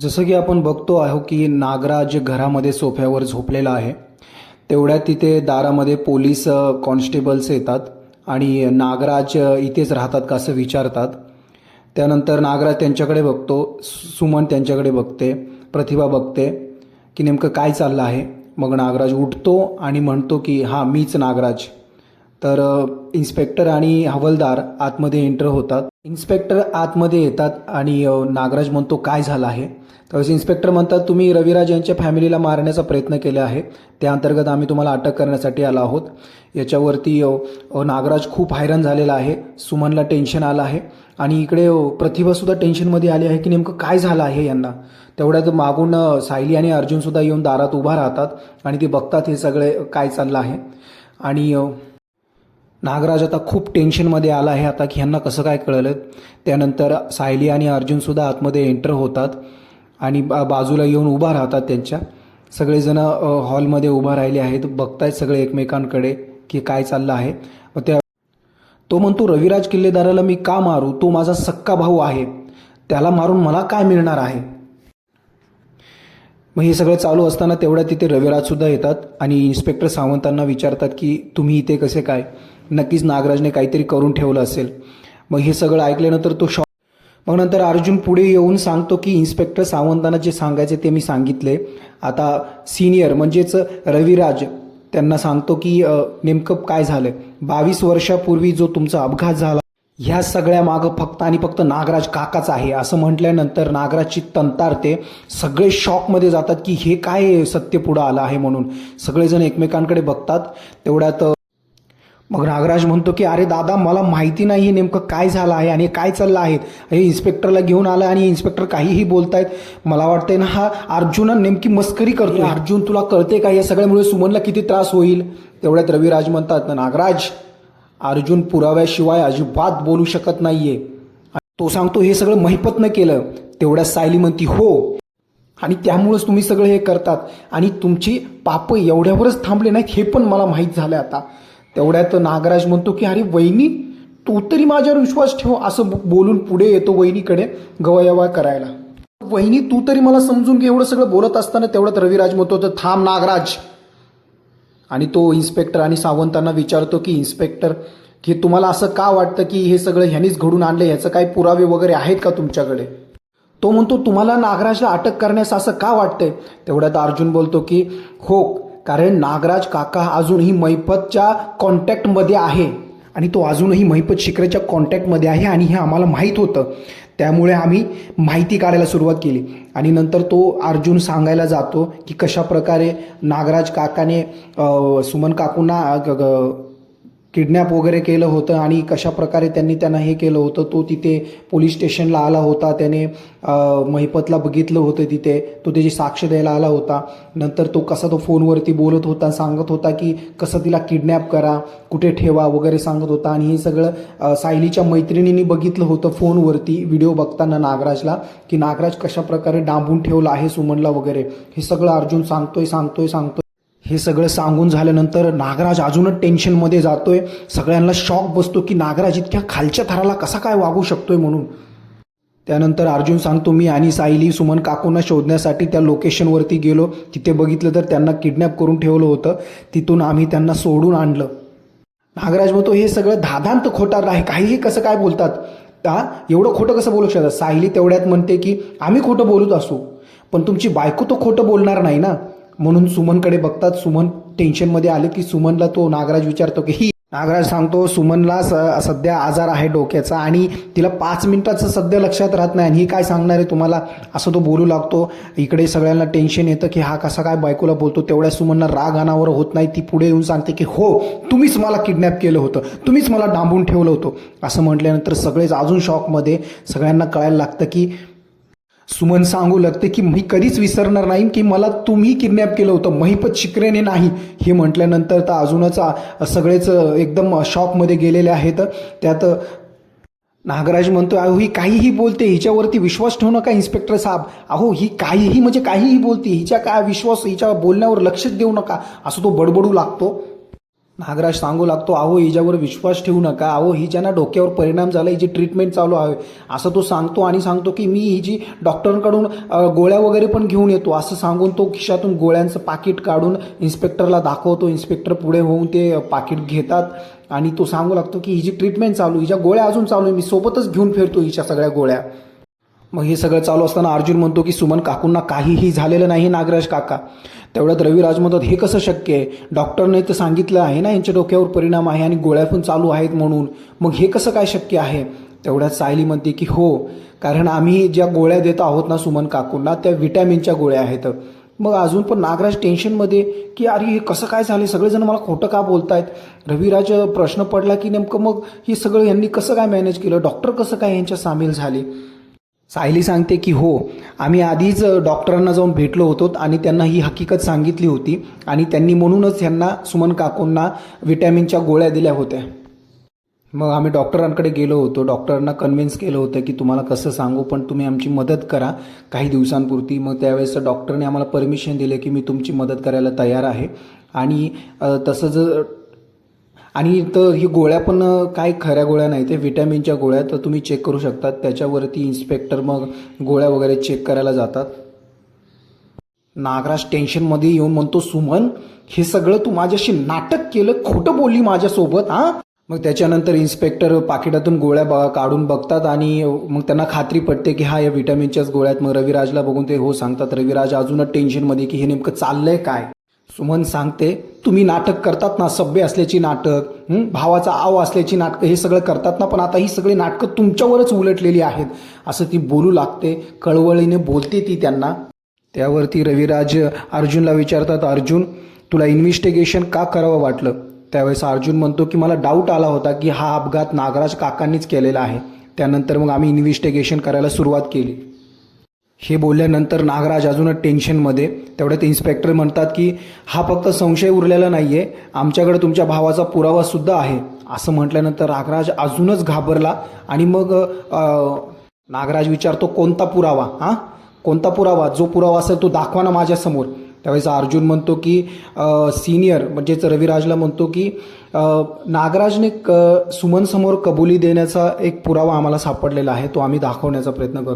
जसं की आपण बघतो आहो की नागराज घरामध्ये सोफ्यावर झोपलेला आहे. तेवढ्या तिथे दारामध्ये पोलीस कॉन्स्टेबल्स येतात आणि नागराज इथेच राहतात का असं विचारतात. त्यानंतर नागराज त्यांच्याकडे बघतो सु- सुमन त्यांच्याकडे बघते प्रतिभा बघते की नेमकं काय चाललं आहे. मग नागराज उठतो आणि म्हणतो की हां मीच नागराज. तर इन्स्पेक्टर आणि हवालदार आतमध्ये एंटर होतात. इन्स्पेक्टर आतमध्ये येतात आणि नागराज म्हणतो काय झालं आहे? त्यावेळेस इन्स्पेक्टर म्हणतात तुम्ही रविराज यांच्या फॅमिलीला मारण्याचा प्रयत्न केला आहे. त्या अंतर्गत आम्ही तुम्हाला अटक करण्यासाठी आलो आहोत. याच्यावरती नागराज खूप हैराण झालेला आहे. सुमनला टेन्शन आलं आहे. आणि इकडे प्रतिभासुद्धा टेन्शनमध्ये आली आहे की नेमकं काय झालं आहे यांना. तेवढ्यात मागून सायली आणि अर्जुनसुद्धा येऊन दारात उभा राहतात आणि ते बघतात हे सगळे काय चाललं आहे. आणि नागराज आता खूप टेन्शनमध्ये आला आहे आता की ह्यांना कसं काय कळलं? त्यानंतर सायली आणि अर्जुनसुद्धा आतमध्ये एंटर होतात आणि बा बाजूला येऊन उभा राहतात त्यांच्या. सगळेजण हॉलमध्ये उभा राहिले आहेत. बघतायत सगळे एकमेकांकडे की काय चाललं आहे. मग त्या तो म्हणतो रविराज किल्लेदाराला मी का मारू? तो माझा सक्का भाऊ आहे. त्याला मारून मला काय मिळणार आहे? मग हे सगळं चालू असताना तेवढ्या तिथे रविराजसुद्धा येतात आणि इन्स्पेक्टर सावंतांना विचारतात की तुम्ही इथे कसे काय? नक्कीच नागराजने काहीतरी करून ठेवलं असेल. मग हे सगळं ऐकल्यानंतर तो शॉक मग नंतर अर्जुन पुढे येऊन सांगतो की इन्स्पेक्टर सावंतांना जे सांगायचे ते मी सांगितले. आता सिनियर म्हणजेच रविराज त्यांना सांगतो की नेमकं काय झालं बावीस वर्षापूर्वी जो तुमचा अपघात झाला ह्या सगळ्या मागं फक्त आणि फक्त नागराज काकाच आहे. असं म्हटल्यानंतर नागराजची तंतारते सगळे शॉकमध्ये जातात की हे काय सत्य पुढं आलं आहे म्हणून. सगळेजण एकमेकांकडे बघतात. तेवढ्यात मग नागराज म्हणतो की अरे दादा मला माहिती नाही नेमकं काय झालं आहे आणि काय चाललं आहे. हे इन्स्पेक्टरला घेऊन आलं आणि इन्स्पेक्टर काहीही बोलतायत. मला वाटतंय ना हा अर्जुन नेमकी मस्करी करतो अर्जुन तुला कळते का? या सगळ्यामुळे सुमनला किती त्रास होईल? तेवढ्यात रविराज म्हणतात ना नागराज अर्जुन पुराव्याशिवाय अजिबात बोलू शकत नाहीये. तो सांगतो हे सगळं महिपतनं केलं. तेवढ्या सायली म्हणती हो. आणि त्यामुळेच तुम्ही सगळं हे करतात. आणि तुमची पाप एवढ्यावरच थांबले नाहीत हे पण मला माहीत झालं आता. तेवढ्यात नागराज म्हणतो की अरे वहिनी तू तरी माझ्यावर विश्वास ठेव असं बोलून पुढे येतो वहिनीकडे गवयवा करायला. वहिनी तू तरी मला समजून घे एवढं सगळं बोलत असताना तेवढ्यात रविराज म्हणतो तर थांब नागराज. आणि तो इन्स्पेक्टर आणि सावंतांना विचारतो की इन्स्पेक्टर की तुम्हाला असं का वाटतं की हे सगळं ह्यानीच घडून आणलं? ह्याचं काही पुरावे वगैरे आहेत का तुमच्याकडे? तो म्हणतो तुम्हाला नागराजला अटक करण्यास असं का वाटतंय? तेवढ्यात अर्जुन बोलतो की हो कारण नागराज काका अजूनही मैपतच्या कॉन्टॅक्टमध्ये आहे. आणि तो अजूनही महिपत शिखरेच्या कॉन्टॅक्टमध्ये आहे आणि हे आम्हाला माहीत होतं. त्यामुळे आम्ही माहिती काढायला सुरुवात केली. आणि नंतर तो अर्जुन सांगायला जातो की कशा प्रकारे नागराज काकाने सुमन काकूंना ग- किडनॅप वगैरे केलं होतं आणि कशा प्रकारे त्यांनी त्यांना हे केलं होतं तो तिथे पोलीस स्टेशनला आला होता त्याने महिपतला बघितलं होतं तिथे तो त्याची साक्ष द्यायला आला होता. नंतर तो कसा तो फोनवरती बोलत होता सांगत होता की कसं तिला किडनॅप करा कुठे ठेवा वगैरे सांगत होता. आणि हे सगळं सायलीच्या मैत्रिणींनी बघितलं होतं फोनवरती व्हिडिओ बघताना नागराजला की नागराज कशा प्रकारे डांबून ठेवला आहे सुमनला वगैरे. हे सगळं अर्जुन सांगतोय सांगतोय सांगतोय. हे सगळं सांगून झाल्यानंतर नागराज अजूनच टेन्शनमध्ये जातोय. सगळ्यांना शॉक बसतो की नागराज इतक्या खालच्या थराला कसा काय वागू शकतोय म्हणून. त्यानंतर अर्जुन सांगतो मी आणि सायली सुमन काकूंना शोधण्यासाठी त्या लोकेशनवरती गेलो. तिथे बघितलं तर त्यांना किडनॅप करून ठेवलं होतं. तिथून आम्ही त्यांना सोडून आणलं. नागराज म्हणतो हे सगळं धादांत खोटार आहे काहीही कसं काय बोलतात? हा एवढं खोटं कसं बोलू शकतात? सायली तेवढ्यात म्हणते की आम्ही खोटं बोलत असू. पण तुमची बायको तो खोटं बोलणार नाही ना. म्हणून सुमनकडे बघतात. सुमन टेन्शनमध्ये आले की सुमनला तो नागराज विचारतो की ही नागराज सांगतो सुमनला स- सध्या आजार आहे डोक्याचा आणि तिला पाच मिनिटाचं सध्या लक्षात राहत नाही आणि ही काय सांगणार आहे तुम्हाला? असं तो बोलू लागतो. इकडे सगळ्यांना टेन्शन येतं की हा कसा काय बायकोला बोलतो. तेवढ्या सुमनला राग अनावर होत नाही. ती पुढे येऊन सांगते की हो तुम्हीच मला किडनॅप केलं होतं. तुम्हीच मला डांबून ठेवलं होतं. असं म्हटल्यानंतर सगळेच अजून शॉकमध्ये सगळ्यांना कळायला लागतं की सुमन सांगू लागते की मी कधीच विसरणार नाही की मला तुम्ही किडनॅप केलं होतं. महिपत शिकरेने नाही. हे म्हटल्यानंतर तर अजूनच सगळेच एकदम शॉकमध्ये गेलेले आहेत. त्यात नागराज म्हणतो अहो ही काहीही बोलते हिच्यावरती विश्वास ठेवू नका इन्स्पेक्टर साहेब. अहो ही काहीही म्हणजे काहीही बोलते हिच्या काय विश्वास हिच्या बोलण्यावर लक्षच देऊ नका. असं तो बडबडू लागतो. नागराज सांगू लागतो अहो हिच्यावर विश्वास ठेवू नका. अहो हिच्याना डोक्यावर परिणाम झाला हिची ट्रीटमेंट चालू आहे. असं तो सांगतो आणि सांगतो की मी हिची डॉक्टरांकडून गोळ्या वगैरे पण घेऊन येतो. असं सांगून तो खिशातून गोळ्यांचं पाकिट काढून इन्स्पेक्टरला दाखवतो. इन्स्पेक्टर पुढे होऊन ते पाकिट घेतात. आणि तो सांगू लागतो की हिची ट्रीटमेंट चालू हिच्या गोळ्या अजून चालू आहे. मी सोबतच घेऊन फिरतो हिच्या सगळ्या गोळ्या. मग हे सगळं चालू असताना अर्जुन म्हणतो की सुमन काकूंना काहीही झालेलं नाही नागराज काका. तेवढ्यात रविराज म्हणतात हे कसं शक्य आहे? डॉक्टरने तर सांगितलं आहे ना यांच्या डोक्यावर परिणाम आहे आणि गोळ्या पण चालू आहेत म्हणून. मग हे कसं काय शक्य आहे? तेवढ्यात सायली म्हणते की हो कारण आम्ही ज्या गोळ्या देत आहोत ना सुमन काकूंना त्या विटॅमिनच्या गोळ्या आहेत. मग अजून पण नागराज टेन्शनमध्ये की अरे हे कसं काय झाले? सगळेजण मला खोटं का बोलतायत? रविराज प्रश्न पडला की नेमकं मग हे सगळं यांनी कसं काय मॅनेज केलं? डॉक्टर कसं काय यांच्या सामील झाले? सायली सांगते की हो आम्ही आधीच डॉक्टरांना जाऊन भेटलो होतो आणि त्यांना ही हकीकत सांगितली होती आणि त्यांनी म्हणूनच यांना सुमन काकूंना विटॅमिनच्या गोळ्या दिल्या होत्या. मग आम्ही डॉक्टरांकडे गेलो होतो. डॉक्टरांना कन्व्हिन्स केलं होतं की तुम्हाला कसं सांगू पण तुम्ही आमची मदत करा. काही दिवसांपुरती मग त्यावेळेस डॉक्टरने आम्हाला परमिशन दिले की मी तुमची मदत करायला तयार आहे. आणि तसं जर आणि तर ही गोळ्या पण काय खऱ्या गोळ्या नाही ते विटॅमिनच्या गोळ्या तर तुम्ही चेक करू शकतात. त्याच्यावरती इन्स्पेक्टर मग गोळ्या वगैरे चेक करायला जातात. नागराज टेन्शनमध्ये येऊन म्हणतो सुमन हे सगळं तू माझ्याशी नाटक केलं खोटं बोलली माझ्यासोबत हा? मग त्याच्यानंतर इन्स्पेक्टर पाकिटातून गोळ्या बघा काढून बघतात आणि मग त्यांना खात्री पडते की हा या विटॅमिनच्याच गोळ्यात मग रविराजला बघून ते हो सांगतात. रविराज अजूनच टेन्शनमध्ये की हे नेमकं चाललंय काय? सुमन सांगते तुम्ही नाटक करतात ना सभ्य असल्याची नाटक भावाचा आव असल्याची नाटकं हे सगळं करतात ना पण आता ही सगळी नाटकं तुमच्यावरच उलटलेली आहेत. असं ती बोलू लागते कळवळीने बोलते ती त्यांना. त्यावरती रविराज अर्जुनला विचारतात अर्जुन तुला इन्व्हेस्टिगेशन का करावं वाटलं? त्यावेळेस अर्जुन म्हणतो की मला डाऊट आला होता की हा अपघात नागराज काकांनीच केलेला आहे. त्यानंतर मग आम्ही इन्व्हेस्टिगेशन करायला सुरुवात केली. हे बोलल्यानंतर नागराज अजूनच टेन्शनमध्ये तेवढ्यात इन्स्पेक्टर म्हणतात की हा फक्त संशय उरलेला नाही आहे आमच्याकडे तुमच्या भावाचा पुरावासुद्धा आहे. असं म्हटल्यानंतर नागराज अजूनच घाबरला आणि मग नागराज विचारतो कोणता पुरावा? हां? कोणता पुरावा? जो पुरावा असेल तो दाखवा ना माझ्यासमोर त्यावेळेस अर्जुन म्हणतो की सिनियर म्हणजेच रविराजला म्हणतो की नागराजने क सुमनसमोर कबुली देण्याचा एक पुरावा आम्हाला सापडलेला आहे. तो आम्ही दाखवण्याचा प्रयत्न करतो.